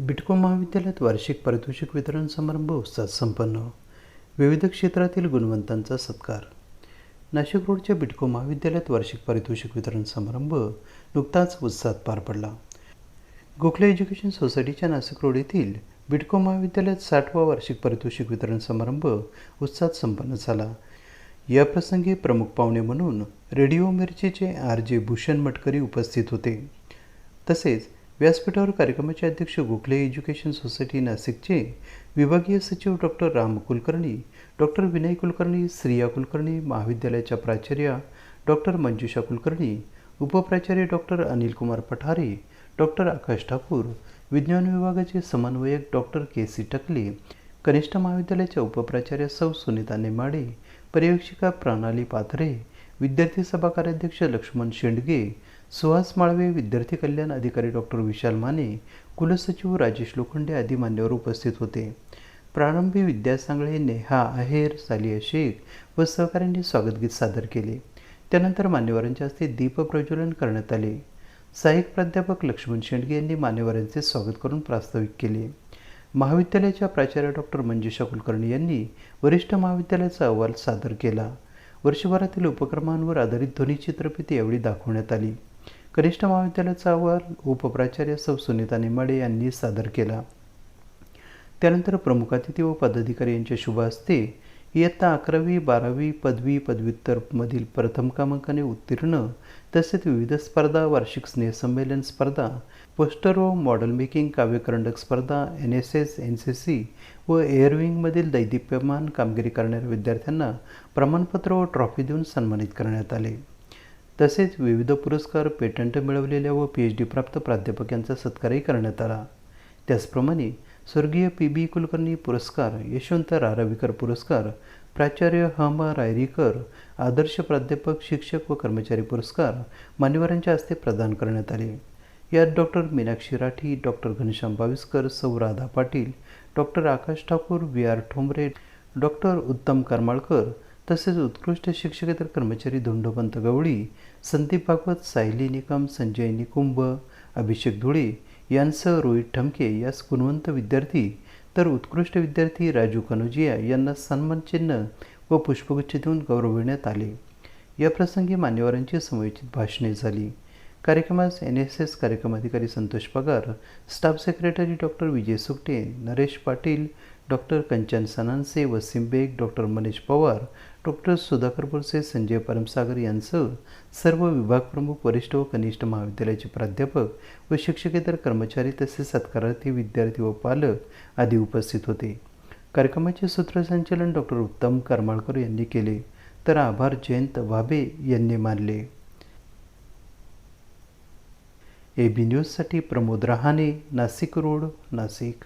बिटको महाविद्यालयात वार्षिक पारितोषिक वितरण समारंभ उत्साहात संपन्न. विविध क्षेत्रातील गुणवंतांचा सत्कार. नाशिक रोडच्या बिटको महाविद्यालयात वार्षिक पारितोषिक वितरण समारंभ नुकताच उत्साहात पार पडला. गोखले एज्युकेशन सोसायटीच्या नाशिक रोड येथील बिटको महाविद्यालयात साठवा वार्षिक पारितोषिक वितरण समारंभ उत्साहात संपन्न झाला. या प्रसंगी प्रमुख पाहुणे म्हणून रेडिओ मिरचीचे आर जे भूषण मटकरी उपस्थित होते. तसेच व्यासपीठावर कार्यक्रमाचे अध्यक्ष गोखले एज्युकेशन सोसायटी नाशिकचे विभागीय सचिव डॉक्टर राम कुलकर्णी डॉक्टर विनय कुलकर्णी श्रिया कुलकर्णी महाविद्यालयाच्या प्राचार्या डॉक्टर मंजुषा कुलकर्णी उपप्राचार्य डॉक्टर अनिल कुमार पठारे डॉक्टर आकाश ठाकूर विज्ञान विभागाचे समन्वयक डॉक्टर के सी टकले कनिष्ठ महाविद्यालयाच्या उपप्राचार्य सौ सुनीता नेमाडे पर्यवेक्षिका प्रणाली पाथरे विद्यार्थी सभा कार्याध्यक्ष लक्ष्मण शेंडगे सुहास माळवे विद्यार्थी कल्याण अधिकारी डॉक्टर विशाल माने कुलसचिव राजेश लोखंडे आदी मान्यवर उपस्थित होते. प्रारंभी विद्या सांगळे नेहा आहेर सालिया शेख व सहकाऱ्यांनी स्वागतगीत सादर केले. त्यानंतर मान्यवरांच्या हस्ते दीपप्रज्वलन करण्यात आले. सहाय्यक प्राध्यापक लक्ष्मण शेंडगे यांनी मान्यवरांचे स्वागत करून प्रास्ताविक केले. महाविद्यालयाच्या प्राचार्य डॉक्टर मंजुषा कुलकर्णी यांनी वरिष्ठ महाविद्यालयाचा अहवाल सादर केला. वर्षभरातील उपक्रमांवर आधारित ध्वनिचित्रफित यावेळी दाखवण्यात आली. कनिष्ठ महाविद्यालयाचा अहवाल उपप्राचार्य सौ सुनीता निमाडे यांनी सादर केला. त्यानंतर प्रमुख अतिथी व पदाधिकारी यांच्या शुभ हस्ते इयत्ता अकरावी बारावी पदवी पदव्युत्तरमधील प्रथम क्रमांकाने उत्तीर्ण तसेच विविध स्पर्धा वार्षिक स्नेहसंमेलन स्पर्धा पोस्टर व मॉडेल मेकिंग काव्यकरंडक स्पर्धा N S S N C C व एअरविंगमधील दैदिप्यमान कामगिरी करणाऱ्या विद्यार्थ्यांना प्रमाणपत्र व ट्रॉफी देऊन सन्मानित करण्यात आले. तसेच विविध पुरस्कार पेटंट मिळवलेल्या व पी एच डी प्राप्त प्राध्यापक यांचा सत्कारही करण्यात आला. त्याचप्रमाणे स्वर्गीय पी बी कुलकर्णी पुरस्कार यशवंत रारविकर पुरस्कार प्राचार्य हम रायरीकर आदर्श प्राध्यापक शिक्षक व कर्मचारी पुरस्कार मान्यवरांच्या हस्ते प्रदान करण्यात आले. यात डॉक्टर मीनाक्षी राठी डॉक्टर घनश्याम बाविस्कर सौ Radha Patil doctor Akash Thakur V R Thombare doctor Uttam Karmalkar तसेच उत्कृष्ट शिक्षकेतर कर्मचारी धोंडोपंत गवळी संदीप भागवत सायली निकम संजय निकुंभ अभिषेक धुळे यांसह रोहित ठमके यास गुणवंत विद्यार्थी तर उत्कृष्ट विद्यार्थी राजू कनोजिया यांना सन्मानचिन्ह व पुष्पगुच्छ देऊन गौरविण्यात आले. या प्रसंगी मान्यवरांची समयोचित भाषणे झाली. कार्यक्रमास एन एस एस कार्यक्रम अधिकारी Santosh Pagar staff secretary doctor Vijay Sukte Naresh Patil doctor Kanchan Sananse Wasim Baig doctor Manish Pawar doctor Sudhakar Borse Sanjay Paramsagar यांसह सर्व विभाग प्रमुख वरिष्ठ व कनिष्ठ महाविद्यालयाचे प्राध्यापक व शिक्षकेतर कर्मचारी तसेच सत्कारार्थी विद्यार्थी व पालक आदी उपस्थित होते. कार्यक्रमाचे सूत्रसंचालन डॉक्टर उत्तम करमाळकर यांनी केले. तर आभार जयंत वाबे यांनी मानले. ए बी न्यूजसाठी प्रमोद रहाणे नाशिक रोड नाशिक.